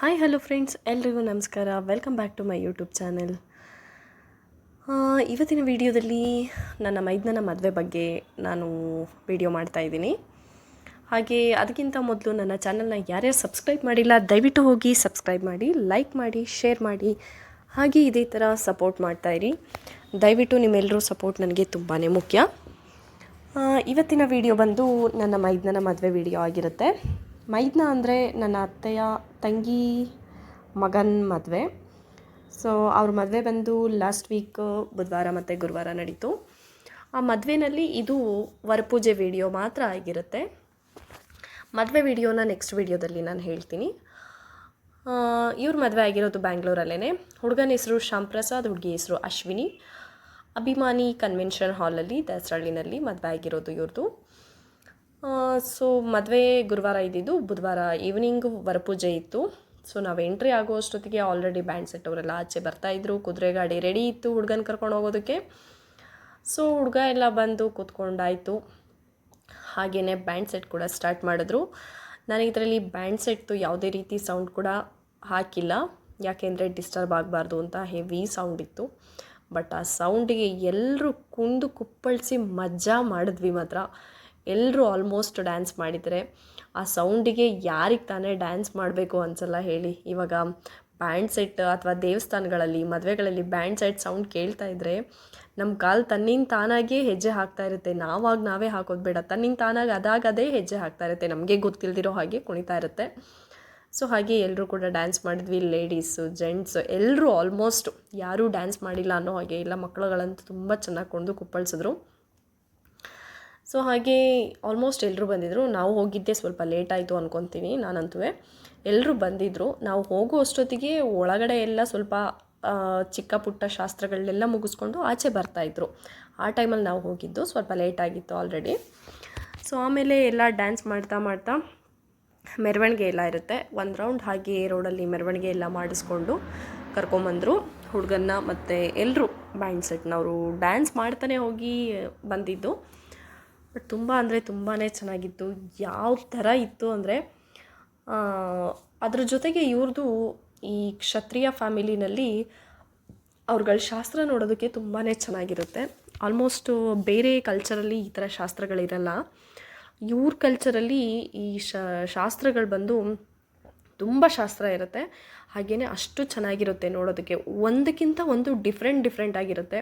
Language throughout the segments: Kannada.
ಹಾಯ್ ಹಲೋ ಫ್ರೆಂಡ್ಸ್ ಎಲ್ರಿಗೂ ನಮಸ್ಕಾರ. Welcome back to my YouTube channel ಇವತ್ತಿನ ವಿಡಿಯೋದಲ್ಲಿ ನನ್ನ ಮೈದ್ನನ ಮದುವೆ ಬಗ್ಗೆ ನಾನು ವಿಡಿಯೋ ಮಾಡ್ತಾ ಇದ್ದೀನಿ. ಹಾಗೆ ಅದಕ್ಕಿಂತ ಮೊದಲು ನನ್ನ ಚಾನಲ್ನ ಯಾರ್ಯಾರು ಸಬ್ಸ್ಕ್ರೈಬ್ ಮಾಡಿಲ್ಲ, ದಯವಿಟ್ಟು ಹೋಗಿ ಸಬ್ಸ್ಕ್ರೈಬ್ ಮಾಡಿ ಲೈಕ್ ಮಾಡಿ ಶೇರ್ ಮಾಡಿ. ಹಾಗೆ ಇದೇ ಥರ ಸಪೋರ್ಟ್ ಮಾಡ್ತಾಯಿರಿ ದಯವಿಟ್ಟು ನಿಮ್ಮೆಲ್ಲರೂ ಸಪೋರ್ಟ್ ನನಗೆ ತುಂಬಾ ಮುಖ್ಯ. ಇವತ್ತಿನ ವಿಡಿಯೋ ಬಂದು ನನ್ನ ಮೈದ್ನನ ಮದುವೆ ವಿಡಿಯೋ ಆಗಿರುತ್ತೆ. ಮೈದ್ನ ಅಂದರೆ ನನ್ನ ಅತ್ತೆಯ ತಂಗಿ ಮಗನ ಮದುವೆ. ಸೊ ಅವ್ರ ಮದುವೆ ಬಂದು ಲಾಸ್ಟ್ ವೀಕ್ ಬುಧವಾರ ಮತ್ತು ಗುರುವಾರ ನಡೀತು. ಆ ಮದುವೆನಲ್ಲಿ ಇದು ವರಪೂಜೆ ವಿಡಿಯೋ ಮಾತ್ರ ಆಗಿರುತ್ತೆ. ಮದುವೆ ವಿಡಿಯೋನ ನೆಕ್ಸ್ಟ್ ವಿಡಿಯೋದಲ್ಲಿ ನಾನು ಹೇಳ್ತೀನಿ. ಇವ್ರ ಮದುವೆ ಆಗಿರೋದು ಬ್ಯಾಂಗ್ಳೂರಲ್ಲೇ ಹುಡುಗನ ಹೆಸರು ಶ್ಯಾಮ್ ಪ್ರಸಾದ್ ಹುಡುಗಿ ಹೆಸರು ಅಶ್ವಿನಿ. ಅಭಿಮಾನಿ ಕನ್ವೆನ್ಷನ್ ಹಾಲಲ್ಲಿ ದಾಸರಳ್ಳಿನಲ್ಲಿ ಮದುವೆ ಆಗಿರೋದು ಇವ್ರದ್ದು ಸೊ ಮದುವೆ ಗುರುವಾರ ಇದ್ದಿದ್ದು ಬುಧವಾರ ಈವ್ನಿಂಗ್ ವರಪೂಜೆ ಇತ್ತು. ಸೊ ನಾವು ಎಂಟ್ರಿ ಆಗೋ ಅಷ್ಟೊತ್ತಿಗೆ ಆಲ್ರೆಡಿ ಬ್ಯಾಂಡ್ ಸೆಟ್ ಅವರೆಲ್ಲ ಆಚೆ ಬರ್ತಾಯಿದ್ರು ಕುದುರೆ ಗಾಡಿ ರೆಡಿ ಇತ್ತು ಹುಡುಗನ ಕರ್ಕೊಂಡು ಹೋಗೋದಕ್ಕೆ. ಸೊ ಹುಡುಗ ಎಲ್ಲ ಬಂದು ಕೂತ್ಕೊಂಡಾಯಿತು. ಹಾಗೆಯೇ ಬ್ಯಾಂಡ್ ಸೆಟ್ ಕೂಡ ಸ್ಟಾರ್ಟ್ ಮಾಡಿದ್ರು. ನಾನು ಇದರಲ್ಲಿ ಬ್ಯಾಂಡ್ ಸೆಟ್ದು ಯಾವುದೇ ರೀತಿ ಸೌಂಡ್ ಕೂಡ ಹಾಕಿಲ್ಲ. ಯಾಕೆಂದರೆ ಡಿಸ್ಟರ್ಬ್ ಆಗಬಾರ್ದು ಅಂತ ಹೆವಿ ಸೌಂಡ್ ಇತ್ತು. ಬಟ್ ಆ ಸೌಂಡಿಗೆ ಎಲ್ಲರೂ ಕುಂದು ಕುಪ್ಪಳಿಸಿ ಮಜಾ ಮಾಡಿದ್ವಿ ಮಾತ್ರ. ಎಲ್ಲರೂ ಆಲ್ಮೋಸ್ಟ್ ಡ್ಯಾನ್ಸ್ ಮಾಡಿದರೆ ಆ ಸೌಂಡಿಗೆ ಯಾರಿಗೆ ತಾನೇ ಡ್ಯಾನ್ಸ್ ಮಾಡಬೇಕು ಅನ್ಸಲ್ಲ ಹೇಳಿ. ಇವಾಗ ಬ್ಯಾಂಡ್ ಸೆಟ್ ಅಥವಾ ದೇವಸ್ಥಾನಗಳಲ್ಲಿ, ಮದುವೆಗಳಲ್ಲಿ ಬ್ಯಾಂಡ್ ಸೆಟ್ ಸೌಂಡ್ ಕೇಳ್ತಾ ಇದ್ದರೆ ನಮ್ಮ ಕಾಲು ತನ್ನಿಂದ ತಾನಾಗೇ ಹೆಜ್ಜೆ ಹಾಕ್ತಾ ಇರುತ್ತೆ. ನಾವಾಗ ನಾವೇ ಹಾಕೋದು ಬೇಡ. ತನ್ನಿಂದ ತಾನಾಗಿ ಅದಾಗದೇ ಹೆಜ್ಜೆ ಹಾಕ್ತಾ ಇರುತ್ತೆ. ನಮಗೆ ಗೊತ್ತಿಲ್ದಿರೋ ಹಾಗೆ ಕುಣಿತಾ ಇರುತ್ತೆ. ಸೊ ಹಾಗೆ ಎಲ್ಲರೂ ಕೂಡ ಡ್ಯಾನ್ಸ್ ಮಾಡಿದ್ವಿ. ಲೇಡೀಸು ಜೆಂಟ್ಸು ಎಲ್ಲರೂ ಆಲ್ಮೋಸ್ಟ್ ಯಾರೂ ಡ್ಯಾನ್ಸ್ ಮಾಡಿಲ್ಲ ಅನ್ನೋ ಹಾಗೆ ಇಲ್ಲ ಮಕ್ಕಳುಗಳಂತೂ ತುಂಬ ಚೆನ್ನಾಗಿ ಕೊಂಡು ಕುಪ್ಪಳಿಸಿದ್ರು. ಸೊ ಹಾಗೆ ಆಲ್ಮೋಸ್ಟ್ ಎಲ್ಲರೂ ಬಂದಿದ್ದರು ನಾವು ಹೋಗಿದ್ದೆ ಸ್ವಲ್ಪ ಲೇಟ್ ಆಯಿತು ಅನ್ಕೊತೀನಿ ನಾನಂತೂ ಎಲ್ಲರೂ ಬಂದಿದ್ದರು ನಾವು ಹೋಗೋ ಅಷ್ಟೊತ್ತಿಗೆ ಒಳಗಡೆ ಎಲ್ಲ ಸ್ವಲ್ಪ ಚಿಕ್ಕ ಪುಟ್ಟ ಶಾಸ್ತ್ರಗಳನ್ನೆಲ್ಲ ಮುಗಿಸ್ಕೊಂಡು ಆಚೆ ಬರ್ತಾಯಿದ್ರು ಆ ಟೈಮಲ್ಲಿ ನಾವು ಹೋಗಿದ್ದು. ಸ್ವಲ್ಪ ಲೇಟ್ ಆಗಿತ್ತು ಆಲ್ರೆಡಿ ಸೊ ಆಮೇಲೆ ಎಲ್ಲ ಡ್ಯಾನ್ಸ್ ಮಾಡ್ತಾ ಮಾಡ್ತಾ ಮೆರವಣಿಗೆ ಎಲ್ಲ ಇರುತ್ತೆ. ಒಂದು ರೌಂಡ್ ಹಾಗೆ ರೋಡಲ್ಲಿ ಮೆರವಣಿಗೆ ಎಲ್ಲ ಮಾಡಿಸ್ಕೊಂಡು ಕರ್ಕೊಂಬಂದರು ಹುಡುಗನ್ನ ಮತ್ತು ಎಲ್ಲರೂ ಬ್ಯಾಂಡ್ ಸೆಟ್ನವರು ಡ್ಯಾನ್ಸ್ ಮಾಡ್ತಾನೆ ಹೋಗಿ ಬಂದಿದ್ದು. ಬಟ್ ತುಂಬ ಅಂದರೆ ತುಂಬಾ ಚೆನ್ನಾಗಿತ್ತು. ಯಾವ ಥರ ಇತ್ತು ಅಂದರೆ ಅದ್ರ ಜೊತೆಗೆ ಇವ್ರದ್ದು ಈ ಕ್ಷತ್ರಿಯ ಫ್ಯಾಮಿಲಿನಲ್ಲಿ ಅವ್ರುಗಳ ಶಾಸ್ತ್ರ ನೋಡೋದಕ್ಕೆ ತುಂಬಾ ಚೆನ್ನಾಗಿರುತ್ತೆ. ಆಲ್ಮೋಸ್ಟು ಬೇರೆ ಕಲ್ಚರಲ್ಲಿ ಈ ಥರ ಶಾಸ್ತ್ರಗಳಿರಲ್ಲ. ಇವ್ರ ಕಲ್ಚರಲ್ಲಿ ಈ ಶಾಸ್ತ್ರಗಳು ಬಂದು ತುಂಬ ಶಾಸ್ತ್ರ ಇರುತ್ತೆ. ಹಾಗೆಯೇ ಅಷ್ಟು ಚೆನ್ನಾಗಿರುತ್ತೆ ನೋಡೋದಕ್ಕೆ. ಒಂದಕ್ಕಿಂತ ಒಂದು ಡಿಫ್ರೆಂಟ್ ಡಿಫ್ರೆಂಟ್ ಆಗಿರುತ್ತೆ.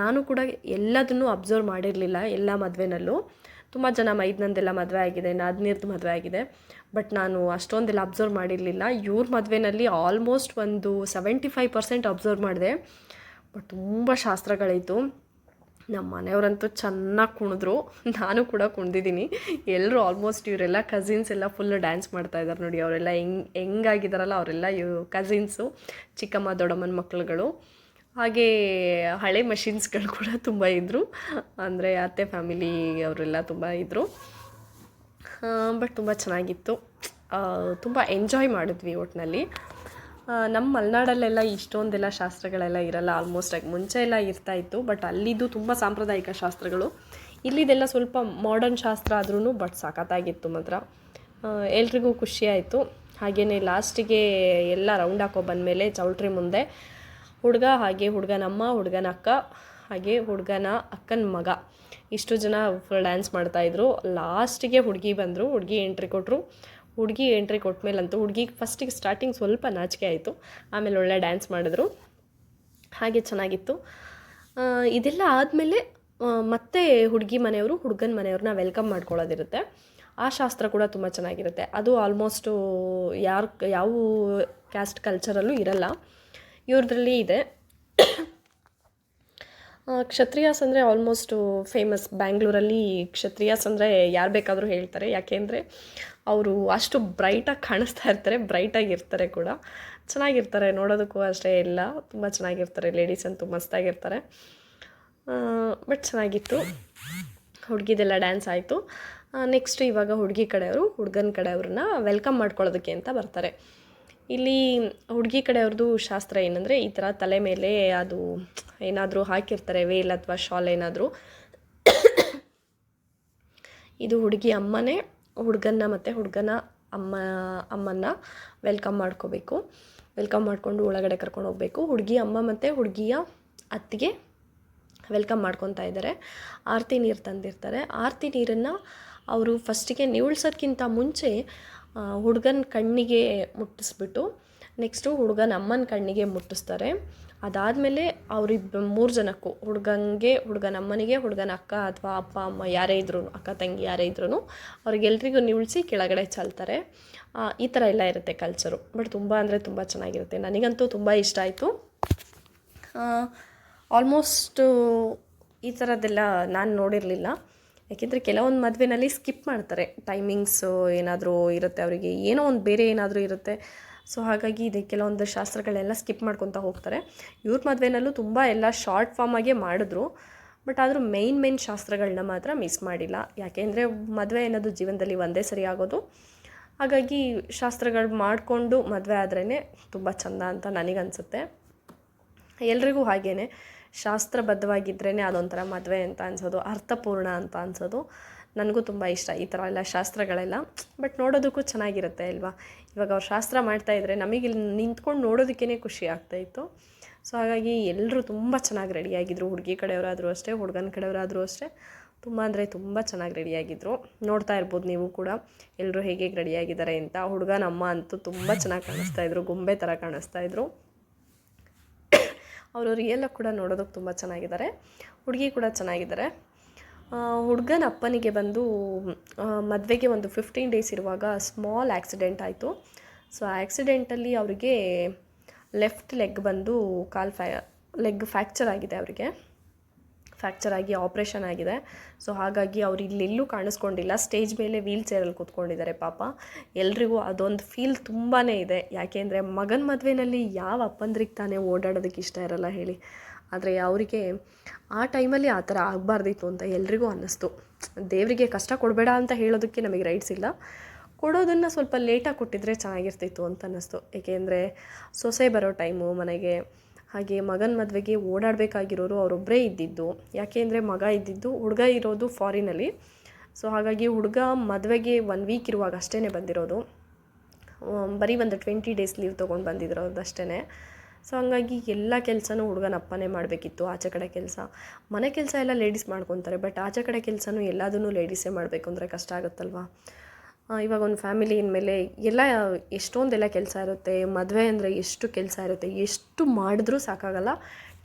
ನಾನು ಕೂಡ ಎಲ್ಲದನ್ನೂ ಅಬ್ಸರ್ವ್ ಮಾಡಿರಲಿಲ್ಲ ಎಲ್ಲ ಮದುವೆನಲ್ಲೂ. ತುಂಬ ಜನ ಮೈದ್ನಂದೆಲ್ಲ ಮದುವೆ ಆಗಿದೆ, ನಾದ್ನೀರ್ದು ಮದುವೆ ಆಗಿದೆ. ಬಟ್ ನಾನು ಅಷ್ಟೊಂದೆಲ್ಲ ಅಬ್ಸರ್ವ್ ಮಾಡಿರಲಿಲ್ಲ. ಇವ್ರ ಮದುವೆನಲ್ಲಿ ಆಲ್ಮೋಸ್ಟ್ ಒಂದು ಸೆವೆಂಟಿ ಫೈವ್ ಪರ್ಸೆಂಟ್ ಅಬ್ಸರ್ವ್ ಮಾಡಿದೆ. ಬಟ್ ತುಂಬ ಶಾಸ್ತ್ರಗಳಿತ್ತು. ನಮ್ಮ ಮನೆಯವರಂತೂ ಚೆನ್ನಾಗಿ ಕುಣಿದ್ರು. ನಾನು ಕೂಡ ಕುಣ್ದಿದ್ದೀನಿ. ಎಲ್ಲರೂ ಆಲ್ಮೋಸ್ಟ್ ಇವರೆಲ್ಲ ಕಸಿನ್ಸ್ ಎಲ್ಲ ಫುಲ್ ಡ್ಯಾನ್ಸ್ ಮಾಡ್ತಾ ಇದ್ದಾರೆ ನೋಡಿ. ಅವರೆಲ್ಲ ಹೆಂಗ್ ಹೆಂಗಾಗಿದ್ದಾರಲ್ಲ ಅವರೆಲ್ಲ ಇವ್ ಕಸಿನ್ಸು ಚಿಕ್ಕಮ್ಮ, ದೊಡ್ಡಮ್ಮನ ಮಕ್ಕಳುಗಳು ಹಾಗೇ ಹಳೆ ಮಷಿನ್ಸ್ಗಳು ಕೂಡ ತುಂಬ ಇದ್ದರು ಅಂದರೆ ಅತ್ತೆ ಫ್ಯಾಮಿಲಿ ಅವರೆಲ್ಲ ತುಂಬ ಇದ್ದರು ಬಟ್ ತುಂಬ ಚೆನ್ನಾಗಿತ್ತು. ತುಂಬ ಎಂಜಾಯ್ ಮಾಡಿದ್ವಿ ಒಟ್ಟಿನಲ್ಲಿ ನಮ್ಮ ಮಲೆನಾಡಲ್ಲೆಲ್ಲ ಇಷ್ಟೊಂದೆಲ್ಲ ಶಾಸ್ತ್ರಗಳೆಲ್ಲ ಇರಲ್ಲ. ಆಲ್ಮೋಸ್ಟ್ ಆಗಿ ಮುಂಚೆ ಎಲ್ಲ ಇರ್ತಾ ಇತ್ತು ಬಟ್ ಅಲ್ಲಿದ್ದು ತುಂಬ ಸಾಂಪ್ರದಾಯಿಕ ಶಾಸ್ತ್ರಗಳು. ಇಲ್ಲಿದೆಲ್ಲ ಸ್ವಲ್ಪ ಮಾಡರ್ನ್ ಶಾಸ್ತ್ರ ಆದ್ರೂ ಬಟ್ ಸಖತ್ತಾಗಿತ್ತು ಮಾತ್ರ. ಎಲ್ರಿಗೂ ಖುಷಿ ಆಯಿತು. ಹಾಗೆಯೇ ಲಾಸ್ಟಿಗೆ ಎಲ್ಲ ರೌಂಡ್ ಹಾಕೋ ಬಂದಮೇಲೆ ಚೌಲ್ಟ್ರಿ ಮುಂದೆ ಹುಡುಗ ಹಾಗೆ ಹುಡುಗನಮ್ಮ ಹುಡುಗನ ಅಕ್ಕ, ಹಾಗೆ ಹುಡುಗನ ಅಕ್ಕನ ಮಗ. ಇಷ್ಟು ಜನ ಡ್ಯಾನ್ಸ್ ಮಾಡ್ತಾಯಿದ್ರು ಲಾಸ್ಟಿಗೆ ಹುಡುಗಿ ಬಂದರು, ಹುಡುಗಿ ಎಂಟ್ರಿ ಕೊಟ್ಟರು ಹುಡುಗಿ ಎಂಟ್ರಿ ಕೊಟ್ಮೇಲಂತೂ ಹುಡುಗಿಗೆ ಫಸ್ಟಿಗೆ ಸ್ಟಾರ್ಟಿಂಗ್ ಸ್ವಲ್ಪ ನಾಚಿಕೆ ಆಯಿತು. ಆಮೇಲೆ ಒಳ್ಳೆ ಡ್ಯಾನ್ಸ್ ಮಾಡಿದ್ರು. ಹಾಗೆ ಚೆನ್ನಾಗಿತ್ತು. ಇದೆಲ್ಲ ಆದಮೇಲೆ ಮತ್ತೆ ಹುಡುಗಿ ಮನೆಯವರು, ಹುಡುಗನ ಮನೆಯವ್ರನ್ನ ವೆಲ್ಕಮ್ ಮಾಡ್ಕೊಳ್ಳೋದಿರುತ್ತೆ. ಆ ಶಾಸ್ತ್ರ ಕೂಡ ತುಂಬ ಚೆನ್ನಾಗಿರುತ್ತೆ. ಅದು ಆಲ್ಮೋಸ್ಟು ಯಾರು, ಯಾವ ಕ್ಯಾಸ್ಟ್ ಕಲ್ಚರಲ್ಲೂ ಇರಲ್ಲ. ಇವ್ರದ್ರಲ್ಲಿ ಇದೆ. ಕ್ಷತ್ರಿಯಾಸ್ ಅಂದರೆ ಆಲ್ಮೋಸ್ಟು ಫೇಮಸ್ ಬ್ಯಾಂಗ್ಳೂರಲ್ಲಿ ಕ್ಷತ್ರಿಯಾಸ್ ಅಂದರೆ ಯಾರು ಬೇಕಾದರೂ ಹೇಳ್ತಾರೆ. ಯಾಕೆಂದರೆ ಅವರು ಅಷ್ಟು ಬ್ರೈಟಾಗಿ ಕಾಣಿಸ್ತಾ ಇರ್ತಾರೆ ಬ್ರೈಟಾಗಿ ಇರ್ತಾರೆ ಕೂಡ. ಚೆನ್ನಾಗಿರ್ತಾರೆ, ನೋಡೋದಕ್ಕೂ ಅಷ್ಟೇ ಎಲ್ಲ ತುಂಬ ಚೆನ್ನಾಗಿರ್ತಾರೆ ಲೇಡೀಸ್ ಅಂತೂ ಮಸ್ತಾಗಿರ್ತಾರೆ ಬಟ್ ಚೆನ್ನಾಗಿತ್ತು. ಹುಡುಗಿದೆಲ್ಲ ಡ್ಯಾನ್ಸ್ ಆಯಿತು. ನೆಕ್ಸ್ಟ್ ಇವಾಗ ಹುಡುಗಿ ಕಡೆಯವರು, ಹುಡುಗನ ಕಡೆಯವ್ರನ್ನ ವೆಲ್ಕಮ್ ಮಾಡ್ಕೊಳ್ಳೋದಕ್ಕೆ ಅಂತ ಬರ್ತಾರೆ. ಇಲ್ಲಿ ಹುಡುಗಿ ಕಡೆಯವ್ರದ್ದು ಶಾಸ್ತ್ರ ಏನಂದರೆ ಈ ಥರ ತಲೆ ಮೇಲೆ ಅದು ಏನಾದರೂ ಹಾಕಿರ್ತಾರೆ ವೇಲ್ ಅಥವಾ ಶಾಲ್ ಏನಾದರೂ. ಇದು ಹುಡುಗಿ ಅಮ್ಮನೇ, ಹುಡುಗನ್ನ ಮತ್ತು ಹುಡುಗನ ಅಮ್ಮ, ಅಮ್ಮನ್ನ ವೆಲ್ಕಮ್ ಮಾಡ್ಕೋಬೇಕು. ವೆಲ್ಕಮ್ ಮಾಡಿಕೊಂಡು ಒಳಗಡೆ ಕರ್ಕೊಂಡು ಹೋಗಬೇಕು. ಹುಡುಗಿ ಅಮ್ಮ ಮತ್ತು ಹುಡುಗಿಯ ಅತ್ತಿಗೆ ವೆಲ್ಕಮ್ ಮಾಡ್ಕೊತಾ ಇದ್ದಾರೆ ಆರತಿ ನೀರು ತಂದಿರ್ತಾರೆ. ಆರತಿ ನೀರನ್ನು ಅವರು ಫಸ್ಟಿಗೆ ನೀಳ್ಸೋದ್ಕಿಂತ ಮುಂಚೆ ಹುಡುಗನ ಕಣ್ಣಿಗೆ ಮುಟ್ಟಿಸ್ಬಿಟ್ಟು ನೆಕ್ಸ್ಟು ಹುಡುಗನ ಅಮ್ಮನ ಕಣ್ಣಿಗೆ ಮುಟ್ಟಿಸ್ತಾರೆ. ಅದಾದಮೇಲೆ ಅವರಿಬ್ಬ ಮೂರು ಜನಕ್ಕೂ ಹುಡುಗಂಗೆ ಹುಡುಗನ ಅಮ್ಮನಿಗೆ, ಹುಡುಗನ ಅಕ್ಕ ಅಥವಾ ಅಪ್ಪ, ಅಮ್ಮ ಯಾರೇ ಇದ್ರೂ ಅಕ್ಕ, ತಂಗಿ ಯಾರೇ ಇದ್ರೂ ಅವ್ರಿಗೆಲ್ರಿಗೂ ನಿಲ್ಸಿ ಕೆಳಗಡೆ ಚೆಲ್ತಾರೆ. ಈ ಥರ ಎಲ್ಲ ಇರುತ್ತೆ ಕಲ್ಚರು ಬಟ್ ತುಂಬ ಅಂದರೆ ತುಂಬ ಚೆನ್ನಾಗಿರುತ್ತೆ. ನನಗಂತೂ ತುಂಬ ಇಷ್ಟ ಆಯಿತು. ಆಲ್ಮೋಸ್ಟು ಈ ಥರದ್ದೆಲ್ಲ ನಾನು ನೋಡಿರಲಿಲ್ಲ. ಯಾಕೆಂದರೆ ಕೆಲವೊಂದು ಮದುವೆನಲ್ಲಿ ಸ್ಕಿಪ್ ಮಾಡ್ತಾರೆ. ಟೈಮಿಂಗ್ಸು ಏನಾದರೂ ಇರುತ್ತೆ, ಅವರಿಗೆ ಏನೋ ಒಂದು ಬೇರೆ ಏನಾದರೂ ಇರುತ್ತೆ. ಸೊ ಹಾಗಾಗಿ ಇದೆ, ಕೆಲವೊಂದು ಶಾಸ್ತ್ರಗಳೆಲ್ಲ ಸ್ಕಿಪ್ ಮಾಡ್ಕೊತಾ ಹೋಗ್ತಾರೆ. ಇವ್ರ ಮದುವೆನಲ್ಲೂ ತುಂಬ ಎಲ್ಲ ಶಾರ್ಟ್ ಫಾರ್ಮಾಗೆ ಮಾಡಿದ್ರು. ಬಟ್ ಆದರೂ ಮೇಯ್ನ್ ಮೇಯ್ನ್ ಶಾಸ್ತ್ರಗಳನ್ನ ಮಾತ್ರ ಮಿಸ್ ಮಾಡಿಲ್ಲ. ಯಾಕೆಂದರೆ ಮದುವೆ ಅನ್ನೋದು ಜೀವನದಲ್ಲಿ ಒಂದೇ ಸರಿ ಆಗೋದು. ಹಾಗಾಗಿ ಶಾಸ್ತ್ರಗಳು ಮಾಡಿಕೊಂಡು ಮದುವೆ ಆದ್ರೇ ತುಂಬ ಚಂದ ಅಂತ ನನಗನ್ಸುತ್ತೆ. ಎಲ್ರಿಗೂ ಹಾಗೇನೆ. ಶಾಸ್ತ್ರಬದ್ಧವಾಗಿದ್ರೇ ಅದೊಂಥರ ಮದುವೆ ಅಂತ ಅನ್ಸೋದು, ಅರ್ಥಪೂರ್ಣ ಅಂತ ಅನ್ಸೋದು. ನನಗೂ ತುಂಬ ಇಷ್ಟ ಈ ಥರ ಎಲ್ಲ ಶಾಸ್ತ್ರಗಳೆಲ್ಲ. ಬಟ್ ನೋಡೋದಕ್ಕೂ ಚೆನ್ನಾಗಿರುತ್ತೆ ಅಲ್ವಾ? ಇವಾಗ ಅವ್ರು ಶಾಸ್ತ್ರ ಮಾಡ್ತಾ ಇದ್ದರೆ ನಮಗೆ ಇಲ್ಲಿ ನಿಂತ್ಕೊಂಡು ನೋಡೋದಕ್ಕೇ ಖುಷಿ ಆಗ್ತಾಯಿತ್ತು ಸೊ ಹಾಗಾಗಿ ಎಲ್ಲರೂ ತುಂಬ ಚೆನ್ನಾಗಿ ರೆಡಿಯಾಗಿದ್ದರು ಹುಡುಗಿ ಕಡೆಯವರಾದರೂ ಅಷ್ಟೇ, ಹುಡುಗನ ಕಡೆಯವರಾದರೂ ಅಷ್ಟೇ. ತುಂಬ ಅಂದರೆ ತುಂಬ ಚೆನ್ನಾಗಿ ರೆಡಿಯಾಗಿದ್ದರು ನೋಡ್ತಾ ಇರ್ಬೋದು ನೀವು ಕೂಡ ಎಲ್ಲರೂ ಹೇಗೆ ಹೇಗೆ ರೆಡಿಯಾಗಿದ್ದಾರೆ ಅಂತ. ಹುಡುಗನ ಅಮ್ಮ ಅಂತೂ ತುಂಬ ಚೆನ್ನಾಗಿ ಕಾಣಿಸ್ತಾ ಇದ್ರು, ಗೊಂಬೆ ಥರ ಕಾಣಿಸ್ತಾ ಇದ್ರು. ಅವರು ರಿಯಲ್ಲಾಗಿ ಕೂಡ ನೋಡೋದಕ್ಕೆ ತುಂಬ ಚೆನ್ನಾಗಿದ್ದಾರೆ. ಹುಡುಗಿ ಕೂಡ ಚೆನ್ನಾಗಿದ್ದಾರೆ. ಹುಡುಗನ ಅಪ್ಪನಿಗೆ ಬಂದು ಮದುವೆಗೆ ಒಂದು ಫಿಫ್ಟೀನ್ ಡೇಸ್ ಇರುವಾಗ ಸ್ಮಾಲ್ ಆ್ಯಕ್ಸಿಡೆಂಟ್ ಆಯಿತು. ಸೊ ಆ್ಯಕ್ಸಿಡೆಂಟಲ್ಲಿ ಅವರಿಗೆ ಲೆಫ್ಟ್ ಲೆಗ್ ಬಂದು ಕಾಲ್ ಫ್ಯಾ ಲೆಗ್ ಫ್ಯಾಕ್ಚರ್ ಆಗಿದೆ ಅವರಿಗೆ. ಫ್ರ್ಯಾಕ್ಚರ್ ಆಗಿ ಆಪ್ರೇಷನ್ ಆಗಿದೆ. ಸೊ ಹಾಗಾಗಿ ಅವ್ರು ಇಲ್ಲೆಲ್ಲೂ ಕಾಣಿಸ್ಕೊಂಡಿಲ್ಲ. ಸ್ಟೇಜ್ ಮೇಲೆ ವೀಲ್ ಚೇರಲ್ಲಿ ಕೂತ್ಕೊಂಡಿದ್ದಾರೆ ಪಾಪ. ಎಲ್ರಿಗೂ ಅದೊಂದು ಫೀಲ್ ತುಂಬಾ ಇದೆ. ಯಾಕೆಂದರೆ ಮಗನ ಮದುವೆನಲ್ಲಿ ಯಾವ ಅಪ್ಪಂದ್ರಿಗೆ ತಾನೇ ಓಡಾಡೋದಕ್ಕೆ ಇಷ್ಟ ಇರಲ್ಲ ಹೇಳಿ. ಆದರೆ ಅವರಿಗೆ ಆ ಟೈಮಲ್ಲಿ ಆ ಥರ ಆಗಬಾರ್ದಿತ್ತು ಅಂತ ಎಲ್ರಿಗೂ ಅನ್ನಿಸ್ತು. ದೇವರಿಗೆ ಕಷ್ಟ ಕೊಡಬೇಡ ಅಂತ ಹೇಳೋದಕ್ಕೆ ನಮಗೆ ರೈಟ್ಸ್ ಇಲ್ಲ. ಕೊಡೋದನ್ನು ಸ್ವಲ್ಪ ಲೇಟಾಗಿ ಕೊಟ್ಟಿದ್ರೆ ಚೆನ್ನಾಗಿರ್ತಿತ್ತು ಅಂತ ಅನ್ನಿಸ್ತು. ಏಕೆಂದರೆ ಸೊಸೆ ಬರೋ ಟೈಮು, ಮನೆಗೆ ಹಾಗೆ ಮಗನ ಮದುವೆಗೆ ಓಡಾಡಬೇಕಾಗಿರೋರು ಅವರೊಬ್ಬರೇ ಇದ್ದಿದ್ದು. ಯಾಕೆ ಅಂದರೆ ಮಗ ಇದ್ದಿದ್ದು ಹುಡುಗ ಇರೋದು ಫಾರಿನಲ್ಲಿ ಸೊ ಹಾಗಾಗಿ ಹುಡುಗ ಮದುವೆಗೆ ಒನ್ ವೀಕ್ ಇರುವಾಗ ಅಷ್ಟೇ ಬಂದಿರೋದು. ಬರೀ ಒಂದು ಟ್ವೆಂಟಿ ಡೇಸ್ ಲೀವ್ ತೊಗೊಂಡು ಬಂದಿರೋದು ಅಷ್ಟೇ ಸೊ ಹಂಗಾಗಿ ಎಲ್ಲ ಕೆಲಸನೂ ಹುಡುಗನ ಅಪ್ಪನೇ ಮಾಡಬೇಕಿತ್ತು, ಆಚೆ ಕಡೆ ಕೆಲಸ. ಮನೆ ಕೆಲಸ ಎಲ್ಲ ಲೇಡೀಸ್ ಮಾಡ್ಕೊತಾರೆ ಬಟ್ ಆಚೆ ಕಡೆ ಕೆಲಸನೂ ಎಲ್ಲದನ್ನೂ ಲೇಡೀಸೇ ಮಾಡಬೇಕು ಅಂದರೆ ಕಷ್ಟ ಆಗುತ್ತಲ್ವಾ? ಇವಾಗ ಒಂದು ಫ್ಯಾಮಿಲಿ ಮೇಲೆ ಎಲ್ಲ ಎಷ್ಟೊಂದೆಲ್ಲ ಕೆಲಸ ಇರುತ್ತೆ, ಮದುವೆ ಅಂದರೆ ಎಷ್ಟು ಕೆಲಸ ಇರುತ್ತೆ, ಎಷ್ಟು ಮಾಡಿದ್ರೂ ಸಾಕಾಗಲ್ಲ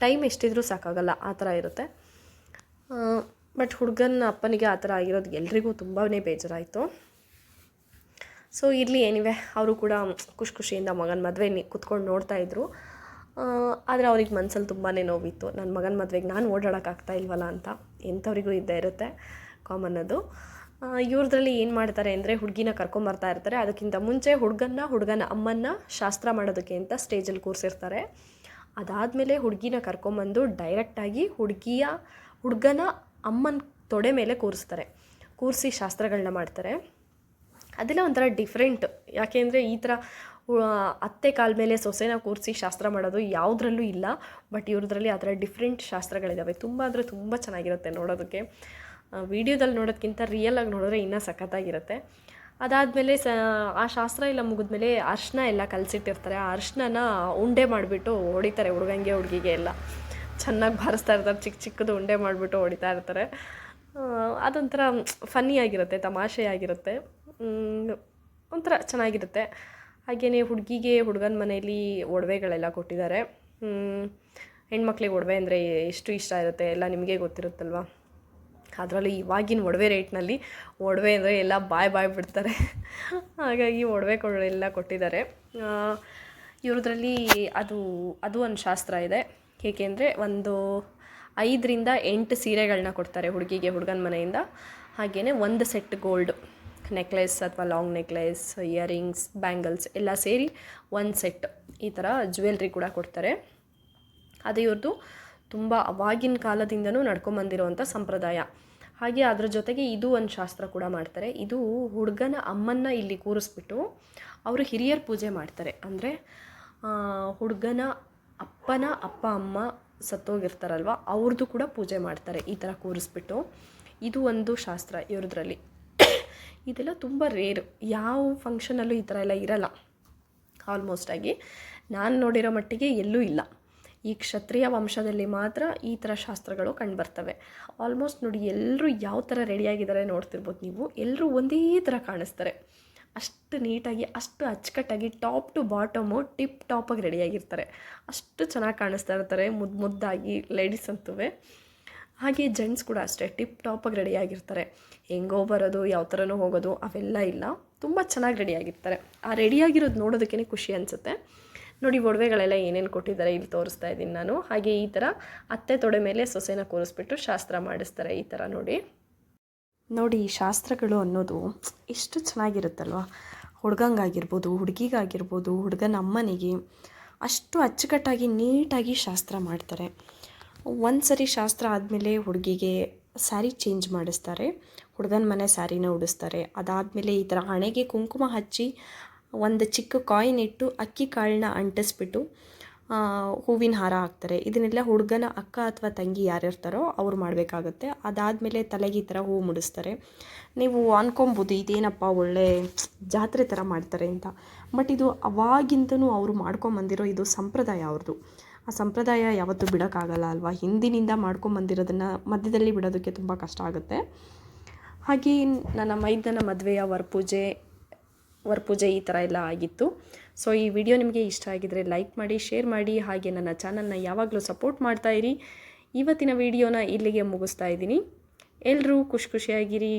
ಟೈಮ್ ಎಷ್ಟಿದ್ರೂ ಸಾಕಾಗಲ್ಲ, ಆ ಥರ ಇರುತ್ತೆ. ಬಟ್ ಹುಡುಗನ ಅಪ್ಪನಿಗೆ ಆ ಥರ ಆಗಿರೋದು ಎಲ್ರಿಗೂ ತುಂಬಾ ಬೇಜಾರಾಯಿತು. ಸೊ ಇರಲಿ ಏನಿವೆ ಅವರು ಕೂಡ ಖುಷಿ ಖುಷಿಯಿಂದ ಮಗನ ಮದುವೆ ಕುತ್ಕೊಂಡು ನೋಡ್ತಾ ಇದ್ರು. ಆದರೆ ಅವ್ರಿಗೆ ಮನಸ್ಸಲ್ಲಿ ತುಂಬಾ ನೋವಿತ್ತು. ನನ್ನ ಮಗನ ಮದುವೆಗೆ ನಾನು ಓಡಾಡೋಕ್ಕಾಗ್ತಾ ಇಲ್ವಲ್ಲ ಅಂತ ಎಂಥವ್ರಿಗೂ ಇದ್ದೇ ಇರುತ್ತೆ ಕಾಮನ್ ಅದು. ಇವ್ರದ್ರಲ್ಲಿ ಏನು ಮಾಡ್ತಾರೆ ಅಂದರೆ ಹುಡುಗಿನ ಕರ್ಕೊಂಬರ್ತಾ ಇರ್ತಾರೆ. ಅದಕ್ಕಿಂತ ಮುಂಚೆ ಹುಡುಗನ್ನ, ಹುಡುಗನ ಅಮ್ಮನ್ನ ಶಾಸ್ತ್ರ ಮಾಡೋದಕ್ಕೆ ಅಂತ ಸ್ಟೇಜಲ್ಲಿ ಕೂರಿಸಿರ್ತಾರೆ ಅದಾದಮೇಲೆ ಹುಡುಗಿನ ಕರ್ಕೊಂಬಂದು ಡೈರೆಕ್ಟಾಗಿ ಹುಡುಗಿಯ, ಹುಡುಗನ ಅಮ್ಮನ ತೊಡೆ ಮೇಲೆ ಕೂರಿಸ್ತಾರೆ. ಕೂರಿಸಿ ಶಾಸ್ತ್ರಗಳನ್ನ ಮಾಡ್ತಾರೆ. ಅದೆಲ್ಲ ಒಂಥರ ಡಿಫ್ರೆಂಟ್ ಯಾಕೆಂದರೆ ಈ ಥರ ಅತ್ತೆ ಕಾಲ ಮೇಲೆ ಸೊಸೆನ ಕೂರಿಸಿ ಶಾಸ್ತ್ರ ಮಾಡೋದು ಯಾವುದ್ರಲ್ಲೂ ಇಲ್ಲ. ಬಟ್ ಇವ್ರದ್ರಲ್ಲಿ ಆ ಥರ ಡಿಫ್ರೆಂಟ್ ಶಾಸ್ತ್ರಗಳಿದ್ದಾವೆ ತುಂಬ ಅಂದರೆ ತುಂಬ ಚೆನ್ನಾಗಿರುತ್ತೆ ನೋಡೋದಕ್ಕೆ. ವಿಡಿಯೋದಲ್ಲಿ ನೋಡೋದಕ್ಕಿಂತ ರಿಯಲಾಗಿ ನೋಡಿದ್ರೆ ಇನ್ನೂ ಸಖತ್ತಾಗಿರುತ್ತೆ. ಅದಾದಮೇಲೆ ಸ, ಆ ಶಾಸ್ತ್ರ ಎಲ್ಲ ಮುಗಿದ್ಮೇಲೆ ಅರ್ಶಿನ ಎಲ್ಲ ಕಲಸಿಟ್ಟಿರ್ತಾರೆ. ಆ ಅರ್ಶಿನ ಉಂಡೆ ಮಾಡಿಬಿಟ್ಟು ಹೊಡಿತಾರೆ ಹುಡುಗಂಗೆ ಹುಡುಗಿಗೆ ಎಲ್ಲ. ಚೆನ್ನಾಗಿ ಬಾರಿಸ್ತಾ ಇರ್ತಾರೆ, ಚಿಕ್ಕ ಚಿಕ್ಕದು ಉಂಡೆ ಮಾಡಿಬಿಟ್ಟು ಹೊಡಿತಾ ಇರ್ತಾರೆ. ಅದೊಂಥರ ಫನ್ನಿಯಾಗಿರುತ್ತೆ ತಮಾಷೆಯಾಗಿರುತ್ತೆ ಒಂಥರ ಚೆನ್ನಾಗಿರುತ್ತೆ. ಹಾಗೆಯೇ ಹುಡುಗಿಗೆ ಹುಡುಗನ ಮನೆಯಲ್ಲಿ ಒಡವೆಗಳೆಲ್ಲ ಕೊಟ್ಟಿದ್ದಾರೆ. ಹೆಣ್ಮಕ್ಳಿಗೆ ಒಡವೆ ಅಂದರೆ ಎಷ್ಟು ಇಷ್ಟ ಇರುತ್ತೆ? ಎಲ್ಲ ನಿಮಗೆ ಗೊತ್ತಿರುತ್ತಲ್ವ? ಅದರಲ್ಲಿ ಇವಾಗಿನ ಒಡವೆ ರೇಟ್ನಲ್ಲಿ ಒಡವೆ ಅಂದರೆ ಎಲ್ಲ ಬಾಯ್ ಬಾಯ್ ಬಿಡ್ತಾರೆ. ಹಾಗಾಗಿ ಒಡವೆ ಕೊಡೆಲ್ಲ ಕೊಟ್ಟಿದ್ದಾರೆ. ಇವ್ರದ್ರಲ್ಲಿ ಅದು ಅದು ಒಂದು ಶಾಸ್ತ್ರ ಇದೆ. ಏಕೆಂದರೆ ಒಂದು ಐದರಿಂದ ಎಂಟು ಸೀರೆಗಳನ್ನ ಕೊಡ್ತಾರೆ ಹುಡುಗಿಗೆ ಹುಡುಗನ ಮನೆಯಿಂದ. ಹಾಗೆಯೇ ಒಂದು ಸೆಟ್ ಗೋಲ್ಡ್ ನೆಕ್ಲೆಸ್ ಅಥವಾ ಲಾಂಗ್ ನೆಕ್ಲೆಸ್ ಇಯರಿಂಗ್ಸ್ ಬ್ಯಾಂಗಲ್ಸ್ ಎಲ್ಲ ಸೇರಿ ಒಂದು ಸೆಟ್ ಈ ಥರ ಜ್ಯುವೆಲ್ರಿ ಕೂಡ ಕೊಡ್ತಾರೆ. ಅದು ಇವ್ರದ್ದು ತುಂಬ ಅವಾಗಿನ ಕಾಲದಿಂದನೂ ನಡ್ಕೊಂಬಂದಿರುವಂಥ ಸಂಪ್ರದಾಯ. ಹಾಗೆ ಅದರ ಜೊತೆಗೆ ಇದು ಒಂದು ಶಾಸ್ತ್ರ ಕೂಡ ಮಾಡ್ತಾರೆ. ಇದು ಹುಡುಗನ ಅಮ್ಮನ್ನ ಇಲ್ಲಿ ಕೂರಿಸ್ಬಿಟ್ಟು ಅವರು ಹಿರಿಯರ ಪೂಜೆ ಮಾಡ್ತಾರೆ. ಅಂದರೆ ಹುಡುಗನ ಅಪ್ಪನ ಅಪ್ಪ, ಅಮ್ಮ ಸತ್ತೋಗಿರ್ತಾರಲ್ವ ಅವ್ರದ್ದು ಕೂಡ ಪೂಜೆ ಮಾಡ್ತಾರೆ ಈ ಥರ ಕೂರಿಸ್ಬಿಟ್ಟು. ಇದು ಒಂದು ಶಾಸ್ತ್ರ ಇವ್ರದ್ರಲ್ಲಿ. ಇದೆಲ್ಲ ತುಂಬ ರೇರ್. ಯಾವ ಫಂಕ್ಷನಲ್ಲೂ ಈ ಥರ ಎಲ್ಲ ಇರಲ್ಲ. ಆಲ್ಮೋಸ್ಟಾಗಿ ನಾನು ನೋಡಿರೋ ಮಟ್ಟಿಗೆ ಎಲ್ಲೂ ಇಲ್ಲ. ಈ ಕ್ಷತ್ರಿಯ ವಂಶದಲ್ಲಿ ಮಾತ್ರ ಈ ಥರ ಶಾಸ್ತ್ರಗಳು ಕಂಡುಬರ್ತವೆ. ಆಲ್ಮೋಸ್ಟ್ ನೋಡಿ ಎಲ್ಲರೂ ಯಾವ ಥರ ರೆಡಿಯಾಗಿದ್ದಾರೆ ನೋಡ್ತಿರ್ಬೋದು ನೀವು. ಎಲ್ಲರೂ ಒಂದೇ ಥರ ಕಾಣಿಸ್ತಾರೆ. ಅಷ್ಟು ನೀಟಾಗಿ, ಅಷ್ಟು ಅಚ್ಚುಕಟ್ಟಾಗಿ ಟಾಪ್ ಟು ಬಾಟಮು ಟಿಪ್ ಟಾಪಾಗಿ ರೆಡಿಯಾಗಿರ್ತಾರೆ ಅಷ್ಟು ಚೆನ್ನಾಗಿ ಕಾಣಿಸ್ತಾ ಇರ್ತಾರೆ ಮುದ್ದು ಮುದ್ದಾಗಿ ಲೇಡೀಸ್ ಅಂತೂ ಹಾಗೆ ಜೆಂಟ್ಸ್ ಕೂಡ ಅಷ್ಟೇ ಟಿಪ್ ಟಾಪಾಗಿ ರೆಡಿಯಾಗಿರ್ತಾರೆ ಹೆಂಗೋ ಬರೋದು, ಯಾವ ಥರನೂ ಹೋಗೋದು, ಅವೆಲ್ಲ ಇಲ್ಲ. ತುಂಬ ಚೆನ್ನಾಗಿ ರೆಡಿಯಾಗಿರ್ತಾರೆ ಆ ರೆಡಿಯಾಗಿರೋದು ನೋಡೋದಕ್ಕೇ ಖುಷಿ ಅನಿಸುತ್ತೆ. ನೋಡಿ, ಒಡವೆಗಳೆಲ್ಲ ಏನೇನು ಕೊಟ್ಟಿದ್ದಾರೆ ಇಲ್ಲಿ ತೋರಿಸ್ತಾ ಇದ್ದೀನಿ ನಾನು. ಹಾಗೆ ಈ ಥರ ಅತ್ತೆ ತೊಡೆ ಮೇಲೆ ಸೊಸೆನ ಕೂರಿಸ್ಬಿಟ್ಟು ಶಾಸ್ತ್ರ ಮಾಡಿಸ್ತಾರೆ ಈ ಥರ ನೋಡಿ. ನೋಡಿ, ಈ ಶಾಸ್ತ್ರಗಳು ಅನ್ನೋದು ಎಷ್ಟು ಚೆನ್ನಾಗಿರುತ್ತಲ್ವ? ಹುಡ್ಗಂಗಾಗಿರ್ಬೋದು, ಹುಡುಗಿಗಾಗಿರ್ಬೋದು, ಹುಡುಗನ ಅಮ್ಮನಿಗೆ ಅಷ್ಟು ಅಚ್ಚುಕಟ್ಟಾಗಿ ನೀಟಾಗಿ ಶಾಸ್ತ್ರ ಮಾಡ್ತಾರೆ. ಒಂದು ಸರಿ ಶಾಸ್ತ್ರ ಆದಮೇಲೆ ಹುಡುಗಿಗೆ ಸ್ಯಾರಿ ಚೇಂಜ್ ಮಾಡಿಸ್ತಾರೆ. ಹುಡುಗನ ಮನೆ ಸ್ಯಾರಿನ ಉಡಿಸ್ತಾರೆ. ಅದಾದಮೇಲೆ ಈ ಥರ ಹಣೆಗೆ ಕುಂಕುಮ ಹಚ್ಚಿ ಒಂದು ಚಿಕ್ಕ ಕಾಯಿನ್ ಇಟ್ಟು ಅಕ್ಕಿ ಕಾಳನ್ನ ಅಂಟಿಸ್ಬಿಟ್ಟು ಹೂವಿನ ಹಾರ ಹಾಕ್ತಾರೆ. ಇದನ್ನೆಲ್ಲ ಹುಡುಗನ ಅಕ್ಕ ಅಥವಾ ತಂಗಿ ಯಾರಿರ್ತಾರೋ ಅವ್ರು ಮಾಡಬೇಕಾಗತ್ತೆ. ಅದಾದಮೇಲೆ ತಲೆಗೆ ಈ ಥರ ಹೂವು ಮುಡಿಸ್ತಾರೆ. ನೀವು ಅನ್ಕೊಬೋದು, ಇದೇನಪ್ಪ ಒಳ್ಳೆ ಜಾತ್ರೆ ಥರ ಮಾಡ್ತಾರೆ ಅಂತ. ಬಟ್ ಇದು ಅವಾಗಿಂದನೂ ಅವರು ಮಾಡ್ಕೊಂಬಂದಿರೋ ಇದು ಸಂಪ್ರದಾಯ ಅವ್ರದ್ದು ಆ ಸಂಪ್ರದಾಯ ಯಾವತ್ತೂ ಬಿಡೋಕ್ಕಾಗಲ್ಲ ಅಲ್ವಾ? ಹಿಂದಿನಿಂದ ಮಾಡ್ಕೊಂಬಂದಿರೋದನ್ನು ಮಧ್ಯದಲ್ಲಿ ಬಿಡೋದಕ್ಕೆ ತುಂಬ ಕಷ್ಟ ಆಗುತ್ತೆ. ಹಾಗೆ ನನ್ನ ಮೈದನ ಮದುವೆಯ ವರಪೂಜೆ ವರಪೂಜೆ ಈ ಥರ ಎಲ್ಲ ಆಗಿತ್ತು. ಸೊ ಈ ವಿಡಿಯೋ ನಿಮಗೆ ಇಷ್ಟ ಆಗಿದರೆ ಲೈಕ್ ಮಾಡಿ ಶೇರ್ ಮಾಡಿ, ಹಾಗೆ ನನ್ನ ಚಾನಲ್ನ ಯಾವಾಗಲೂ ಸಪೋರ್ಟ್ ಮಾಡ್ತಾ ಇರಿ. ಇವತ್ತಿನ ವಿಡಿಯೋನ ಇಲ್ಲಿಗೆ ಮುಗಿಸ್ತಾ ಇದ್ದೀನಿ. ಎಲ್ಲರೂ ಖುಷಿ ಖುಷಿಯಾಗಿರಿ.